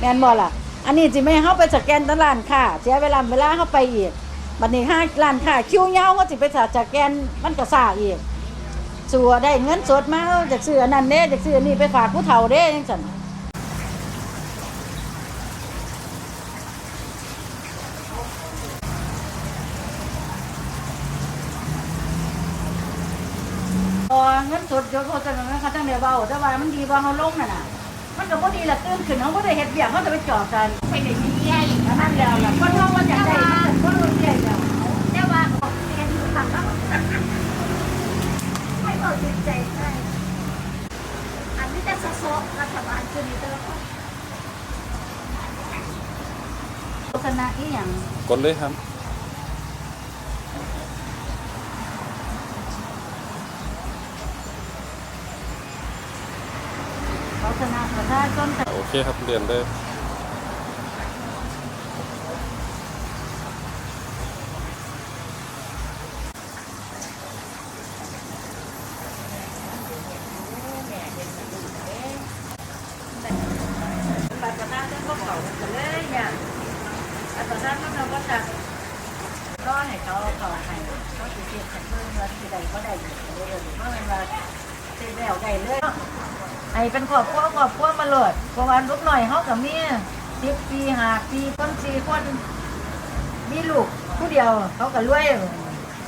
แม่นบ่ล่ะ อันนี้สิไม่ให้าไปสแกนตลาดค่ะเสียเวลาเวลาเฮาไปอีกบัดนี้ห้าร้านค้าคิวยาวเฮาสิไปสแกนมันก็ซาอีกสัวได้เงินสดมาจากซื้ออันนั้นเด้จากซื้ออันนี้ไปฝากผู้เฒ่าเด้จังซั่นเงินสดเดี๋ยวเขาจะเขาจังได้เว้าแต่ว่ามันดีบ่เฮาลงนั่นน่ะ มันก็บ่ดีละตื่นขึ้นเฮาบ่ได้เฮ็ดเวียกเฮาจะไปจอดกันไปได้ดีใหญ่อันนั้นแล้วล่ะคนเฮาว่าอยากได้มันก็บ่รู้ใหญ่แล้วแต่ว่าของเรียนอยู่ฝั่งแล้วไม่เอาจิตใจใช่อันนี้จะสะโซะรัฐบาลคือมีเตอร์โฆษณาอีหยังกดเลยครับ โฆษณาประชาชนโอเคครับเรียนเลยบัตรประชาชนก็เข้ากันเลยอย่างบัตรประชาชนเราก็จะรอให้เขาเข้าให้เขาสิเฮ็ดให้เบิ่งว่าสิได้บ่ได้อยู่เด้อเพราะมันว่า สิแล้วได้เลย ไอ้เป็นครอบครัวครอบครัวมาโลดเพราะว่าลูกหน่อยเฮากับเมียสิบปีหาปีคนสี่คนมีลูกผู้เดียวเขาก็รวย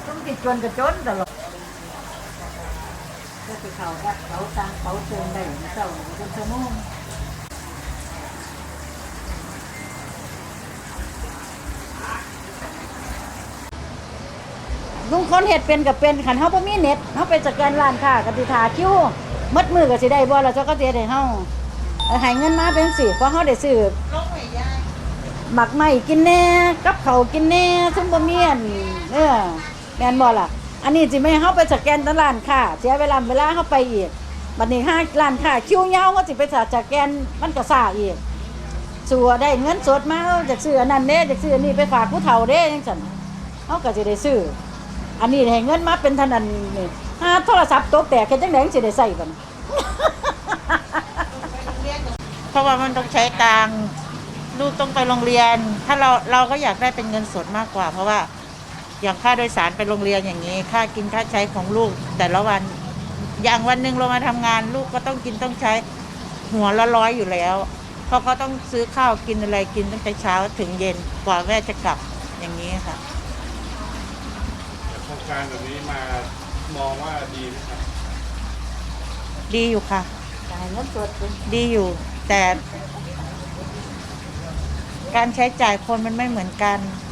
ต้องติดจนกับจนตลอดก็คือเขาเขาตังเขาเชิญได้เจ้าเป็นชั่วโมง ลุงคนเห็ดเป็นกับเป็นขันเฮาบ่มีเน็ตเฮาไปจัดการร้านค้าก็สิทาคิวหมดมือก็สิได้บ่ล้วเจ้าก็สิเฮ็ดให้เฮาเออให้เงินมาเป็นสิเพราะเฮาได้ซื้อหมักไหม้กินแน่กับเขาวกินแน่ซึ่งบ่มีอันเออแม่นบ่ล่ะ อันนี้สิไม่เฮาไปสแกนตลาดค้าเสียเวลาเวลาเฮาไปอีกบัดนี้ห้าร้านค้าคิวยาวเฮาสิไปสแกนมันก็ซ่าอีกสัวได้เงินสดมาเฮาจากซื้ออันนั้นเด้จากซื้ออันนี้ไปฝากผู้เฒ่าเด้จังซั่นเฮาก็สิได้ซื้อ อันนี้ให้เงินมาเป็นเท่านั้นนี่ถ้าโทรศัพท์ตกแตกเฮ็ดจังได๋สิได้ใช้บัน เพราะว่ามันต้องใช้ตังค์ลูกต้องไปโรงเรียน ถ้าเราเราก็อยากได้เป็นเงินสดมากกว่า เพราะว่าอย่างค่าโดยสารไปโรงเรียนอย่างนี้ ค่ากินค่าใช้ของลูก แต่ละวันอย่างวันหนึ่งเรามาทำงาน ลูกก็ต้องกินต้องใช้หัวละร้อยอยู่แล้ว เพราะเขาต้องซื้อข้าวกินอะไรกินตั้งแต่เช้าถึงเย็นกว่าแม่จะกลับอย่างนี้ค่ะ การแบบนี้มามองว่าดีไหมครับดีอยู่ค่ะ จ่ายเงินสดเป็นดีอยู่ แต่ การใช้จ่ายคนมันไม่เหมือนกันอ